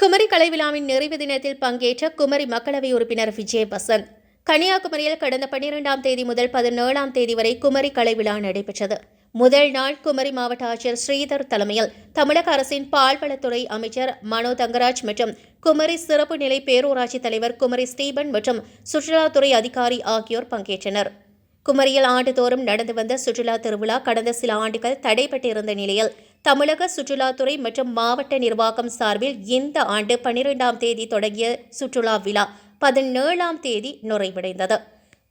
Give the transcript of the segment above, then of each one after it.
குமரி கலை விழாவின் நிறைவு தினத்தில் பங்கேற்ற குமரி மக்களவை உறுப்பினர் விஜயபசந்த் கன்னியாகுமரியில் கடந்த பன்னிரெண்டாம் தேதி முதல் பதினேழாம் தேதி வரை குமரி கலை விழா நடைபெற்றது. முதல் நாள் குமரி மாவட்ட ஆட்சியர் ஸ்ரீதர் தலைமையில் தமிழக அரசின் பால்வளத்துறை அமைச்சர் மனோ தங்கராஜ் மற்றும் குமரி சிறப்பு நிலை பேரூராட்சி தலைவர் குமரி ஸ்டீபன் மற்றும் சுற்றுலாத்துறை அதிகாரி ஆகியோர் பங்கேற்றனர். குமரியில் ஆண்டுதோறும் நடந்து வந்த சுற்றுலா திருவிழா கடந்த சில ஆண்டுகள் தடைபட்டிருந்த நிலையில் தமிழக சுற்றுலாத்துறை மற்றும் மாவட்ட நிர்வாகம் சார்பில் இந்த ஆண்டு பன்னிரெண்டாம் தேதி தொடங்கிய சுற்றுலா விழா பதினேழாம் தேதி நிறைவடைந்தது.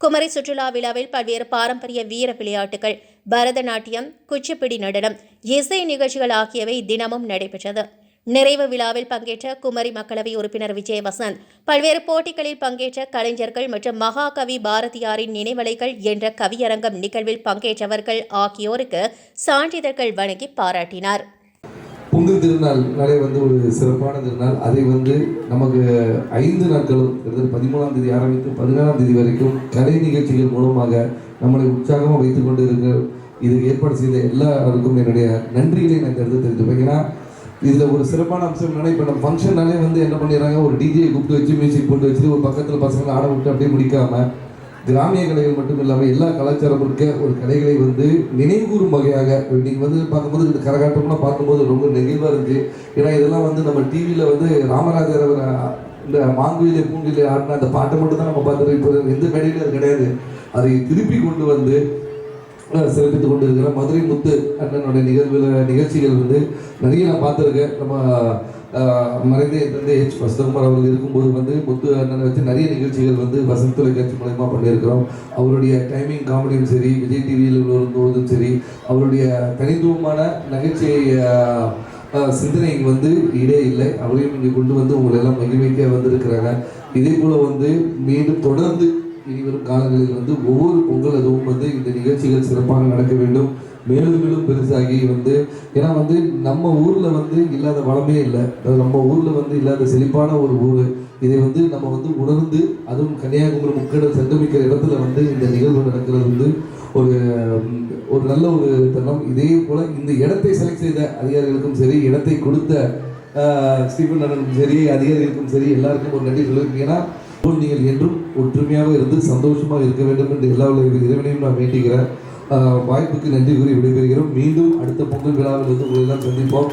குமரி சுற்றுலா விழாவில் பல்வேறு பாரம்பரிய வீர விளையாட்டுகள் பரதநாட்டியம் குச்சிப்பிடி நடனம் இசை நிகழ்ச்சிகள் ஆகியவை தினமும் நடைபெற்றது. நிறைவு விழாவில் பங்கேற்ற குமரி மக்களவை உறுப்பினர் விஜயவசந்த் பல்வேறு போட்டிகளில் பங்கேற்ற கலைஞர்கள் மற்றும் மகாகவி பாரதியாரின் நினைவலைகள் என்ற கவியரங்கம் நிகழ்வில் பங்கேற்றவர்கள் ஆகியோருக்கு சான்றிதழ்கள் வழங்கி பாராட்டினார். பொங்கல் திருநாள் நாளே வந்து ஒரு சிறப்பான திருநாள். அதை வந்து நமக்கு ஐந்து நாட்களும் கிட்டத்தட்ட பதிமூணாம் தேதி ஆரம்பித்து பதினேழாம் தேதி வரைக்கும் கலை நிகழ்ச்சிகள் மூலமாக நம்மளை உற்சாகமாக வைத்துக் கொண்டு இருக்க இது ஏற்பாடு செய்த எல்லாருக்கும் என்னுடைய நன்றிகளை நான் இந்த தெரிஞ்சுப்பேன் ஏன்னா இதில் ஒரு சிறப்பான அம்சம் என்னன்னா இப்போ நம்ம ஃபங்க்ஷன்னாலே வந்து என்ன பண்ணிடுறாங்க ஒரு டிஜே கூப்பிட்டு வச்சு மியூசிக் போட்டு வச்சுட்டு ஒரு பக்கத்தில் பசங்களை ஆட விட்டு அப்படியே முடிக்காம கிராமிய கலைகள் மட்டும் இல்லாமல் எல்லா கலாச்சாரம் இருக்க ஒரு கலைகளை வந்து நினைவுகூறும் வகையாக இன்னைக்கு வந்து பார்க்கும்போது இந்த கரகாட்டம்லாம் பார்க்கும்போது ரொம்ப நெகிழ்வாக இருந்துச்சு ஏன்னா இதெல்லாம் வந்து நம்ம டிவியில் வந்து ராமராஜர் அவர் இந்த மாங்குயிலே பூங்குயிலே ஆடின அந்த பாட்டை மட்டும் தான் நம்ம பார்த்துருக்கோம். இப்போ எந்த மேடையிலும் அது கிடையாது. அதை திருப்பி கொண்டு வந்து சிறப்பித்துக் கொண்டிருக்கிற மதுரை முத்து அண்ணனுடைய நிகழ்வுல நிகழ்ச்சிகள் வந்து நிறைய நான் பார்த்துருக்கேன். நம்ம மறைந்த தந்தை ஹெச் வசந்தகுமார் அவர்கள் இருக்கும்போது வந்து முத்து அண்ணனை வச்சு நிறைய நிகழ்ச்சிகள் வந்து வசந்த் தொலைக்காட்சி மூலயமா பண்ணியிருக்கிறோம். அவருடைய டைமிங் காமெடியும் சரி விஜய் டிவியில் வரும்போதும் சரி அவருடைய தனித்துவமான நகைச்சுவை சிந்தனை வந்து இடே இல்லை. அவரையும் இங்கே கொண்டு வந்து உங்களை எல்லாம் மகிழ்விக்க வந்திருக்கிறாங்க. இதே போல் வந்து மீண்டும் தொடர்ந்து இனிவரும் காலங்களில் வந்து ஒவ்வொரு பொங்கல் அதுவும் வந்து இந்த நிகழ்ச்சிகள் சிறப்பாக நடக்க வேண்டும். மேலும் மேலும் பெருசாகி வந்து ஏன்னா வந்து நம்ம ஊரில் வந்து இல்லாத வளமே இல்லை. நம்ம ஊரில் வந்து இல்லாத செழிப்பான ஒரு ஊர். இதை வந்து நம்ம வந்து உணர்ந்து அதுவும் கன்னியாகுமரி முக்கடல் சங்கமிக்கிற இடத்துல வந்து இந்த நிகழ்வு நடக்கிறது வந்து ஒரு ஒரு நல்ல ஒரு தருணம். இதே போல் இந்த இடத்தை செலக்ட் செய்த அதிகாரிகளுக்கும் சரி இடத்தை கொடுத்த ஸ்டீஃபன் ஸ்டீபன் அண்ணனுக்கும் சரி அதிகாரிகளுக்கும் சரி எல்லாருக்கும் ஒரு நன்றி சொல்லியிருக்கீங்கன்னா நீங்கள் என்றும் ஒற்றுமையாக இருந்து சந்தோஷமாக இருக்க வேண்டும் என்று எல்லா உலக இறைவனையும் நான் வேண்டிக்கிறேன் வாய்ப்புக்கு நன்றி கூறி விடைபெறுகிறோம். மீண்டும் அடுத்த பொங்கல் விழாவில் வந்து உங்களை எல்லாம் சந்திப்போம்.